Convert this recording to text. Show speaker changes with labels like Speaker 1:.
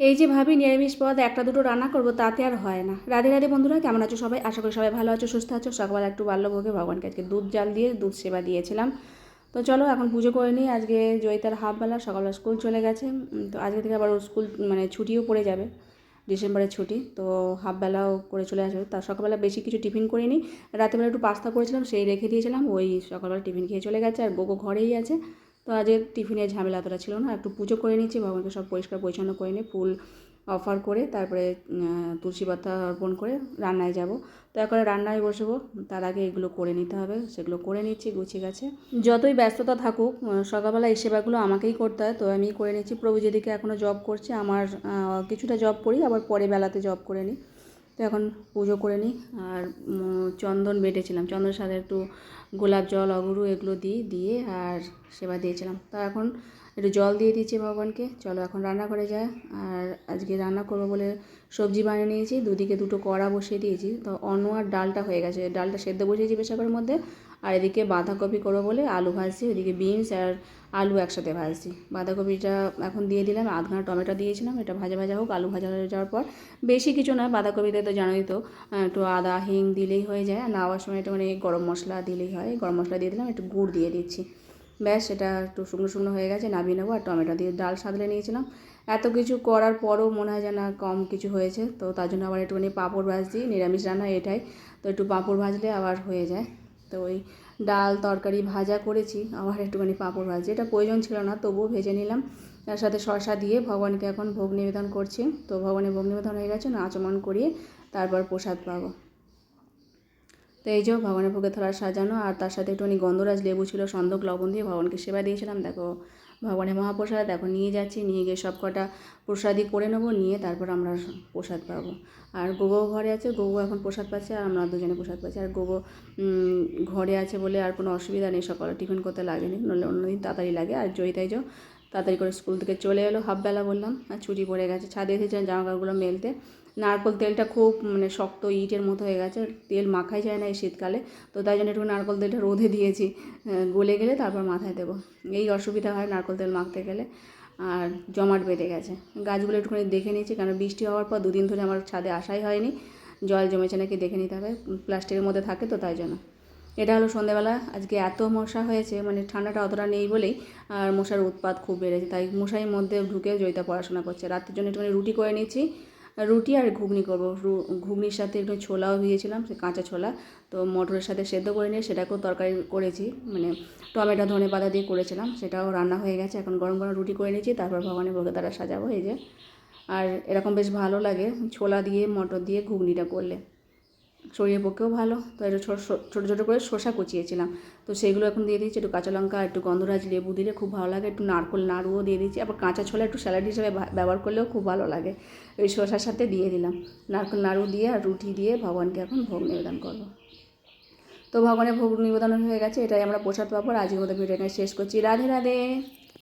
Speaker 1: এই যে ভাবি নিরামিষ পদ, একটা দুটো রান্না করব, তাতে আর হয় না। রাধে রাধে বন্ধুরা, কেমন আছো সবাই? আশা করি সবাই ভালো আছো, সুস্থ আছো। সকালবেলা একটু বাল্যভোগে ভগবানকে আজকে দুধ জাল দিয়ে, দুধ সেবা দিয়েছিলাম। তো চলো, এখন পুজো করে নিই। আজকে জয়িতার হাফবেলা, সকালবেলা স্কুল চলে গেছে। তো আজকে থেকে আবার স্কুল মানে ছুটিও পড়ে যাবে, ডিসেম্বরের ছুটি। তো হাফবেলাও করে চলে আসবে। তার সকালবেলা বেশি কিছু টিফিন করিনি। রাতেবেলা একটু পাস্তা করেছিলাম, সেই রেখে দিয়েছিলাম। ওই সকালবেলা টিফিন খেয়ে চলে গেছে, আর গোগো ঘরেই আছে। তো আজকে টিফিনের ঝামেলা অতটা ছিল না, একটু পুজো করে নিচ্ছি ভগবানকে সব পরিষ্কার পরিচ্ছন্ন করে নিয়ে ফুল অফার করে তারপরে তুলসী পাতা অর্পণ করে রান্নায় যাব। তো একবারে রান্নায় বসবো, তার আগে এগুলো করে নিতে হবে, সেগুলো করে নিচ্ছি গুছিয়ে গেছে। যতই ব্যস্ততা থাকুক সকালবেলা এই সেবাগুলো আমাকেই করতে হয়, তো আমি করে নিচ্ছি প্রভু যেদিকে এখনও জব করছে, আমার কিছুটা জব করি, আবার পরে বেলাতে জব করে নিই। তো এখন পুজো করে নিই আর চন্দন বেটেছিলাম। চন্দন সাথে একটু গোলাপ জল অগুরু এগুলো দিই দিয়ে আর সেবা দিয়েছিলাম। তা এখন একটু জল দিয়ে দিচ্ছি ভগবানকে। চলো এখন রান্না করে যায় আর আজকে রান্না করব বলে সবজি বানিয়ে নিয়েছি। দুদিকে দুটো কড়া বসিয়ে দিয়েছি। তো অন্য আর ডালটা হয়ে গেছে। ডালটা সেদ্ধ বসিয়েছি প্রেসারের মধ্যে। আর এদিকে বাঁধাকপি করব বলে আলু ভাজছি। ওদিকে বিনস আর আলু একসাথে ভাজছি। বাঁধাকপিটা এখন দিয়ে দিলাম। আধ আধখানা টমেটো দিয়েছিলাম। এটা ভাজা ভাজা হোক, আলু ভাজা হয়ে যাওয়ার পর। বেশি কিছু নয়, বাঁধাকপিতে তো জানোই তো একটু আদা, হিং দিলেই হয়ে যায়। আর নাওয়ার সময় একটু মানে গরম মশলা দিলেই হয়। গরম মশলা দিয়ে দিলাম, একটু গুড় দিয়ে দিচ্ছি। ব্যাস সেটা একটু শুকনো শুকনো হয়ে গেছে, নামিয়ে নেব। আর টমেটো দিয়ে ডাল সাদলে নিয়েছিলাম। এত কিছু করার পরও মনে হয় যেন কম কিছু হয়েছে, তো তার জন্য আবার একটুখানি পাঁপড় ভাজছি নিরামিষ রান্না এটাই, তো একটু পাঁপড় ভাজলে আবার হয়ে যায়। তো ওই ডাল তরকারি ভাজা করেছি, আবার একটুখানি পাঁপড় ভাজি এটা প্রয়োজন ছিল না, তবুও ভেজে নিলাম। তার সাথে শশা দিয়ে ভগবানকে এখন ভোগ নিবেদন করছি। তো ভগবানের ভোগ নিবেদন হয়ে গেছে না আচমন করিয়ে তারপর প্রসাদ পাবো। তো এই যে ভগবানের ভোগে থালা সাজানো আর তার সাথে একটুখানি গন্ধরাজ লেবু ছিল, সন্দক, লবণ দিয়ে ভগবানকে সেবা দিয়েছিলাম। দেখো, ভগবানের মহাপ্রসাদ, দেখো, নিয়ে যাচ্ছি, নিয়ে গিয়ে সব কটা প্রসাদই করে নেব, নিয়ে তারপর আমরা প্রসাদ পাবো। আর গোগো ঘরে আছে, গোগো এখন প্রসাদ পাচ্ছে আর আমরা দুজনে প্রসাদ পাচ্ছি। আর গোগো ঘরে আছে বলে আর কোনো অসুবিধা নেই, সকালে টিফিন করতে লাগেনি, নইলে অন্যদিন তাড়াতাড়ি লাগে। আর জয়িতাই তাড়াতাড়ি করে স্কুল থেকে চলে এলো, হাফবেলা বললাম আর ছুটি পড়ে গেছে। ছাদে এসেছিলাম জামা কাপড়গুলো মেলতে। নারকোল তেলটা খুব মানে শক্ত ইটের মতো হয়ে গেছে, তেল মাখাই যায় না এই শীতকালে। তো তাই জন্য একটু নারকোল তেলটা রোদে দিয়েছি গলে গেলে তারপর মাথায় দেবো। এই অসুবিধা হয় নারকোল তেল মাখতে গেলে, আর জমাট বেঁধে গেছে। গাছগুলো একটুখানি দেখে নিয়েছি কারণ বৃষ্টি হওয়ার পর দুদিন ধরে আমার ছাদে আসাই হয়নি। জল জমেছে নাকি দেখে নিতে হবে, প্লাস্টিকের মধ্যে থাকে তো তাই জন্য। এটা হলো সন্ধেবেলা। আজকে এত মশা হয়েছে মানে ঠান্ডাটা অতটা নেই বলেই আর মশার উৎপাত খুব বেড়েছে। তাই মশারির মধ্যে ঢুকে জয়িতা পড়াশোনা করছে। রাতের জন্য একটুখানি রুটি করে নিয়েছি। রুটি আর ঘুগনি করব। ঘুগনির সাথে একটু ছোলাও ভিজিয়েছিলাম সে কাঁচা ছোলা। তো মটরের সাথে সেদ্ধ করে নিয়ে সেটাকেও তরকারি করেছি। মানে টমেটো, ধনে পাতা দিয়ে করেছিলাম। সেটাও রান্না হয়ে গেছে। এখন গরম গরম রুটি করে নিয়েছি। তারপর ভগবানের ভোগে তারা সাজাবো, এই যে। আর এরকম বেশ ভালো লাগে ছোলা দিয়ে, মটর দিয়ে ঘুগনিটা করলে। শরীরের পক্ষেও ভালো। তো একটু ছোটো ছোটো ছোটো করে শসা কুচিয়েছিলাম। তো সেগুলো এখন দিয়ে দিচ্ছি, একটু কাঁচা লঙ্কা, একটু গন্ধরাজ লেবু দিলে খুব ভালো লাগে। একটু নারকোল, নাড়ুও দিয়ে দিচ্ছি। আবার কাঁচা ছোলা একটু স্যালাড হিসেবে ব্যবহার করলেও খুব ভালো লাগে। ওই শসার সাথে দিয়ে দিলাম। নারকোল, নাড়ু দিয়ে আর রুটি দিয়ে ভগবানকে এখন ভোগ নিবেদন করব। তো ভগবানের ভোগ নিবেদন হয়ে গেছে। এটাই আমরা প্রসাদ পাবো। আজকের মতো ভিডিও শেষ করছি। রাধে রাধে।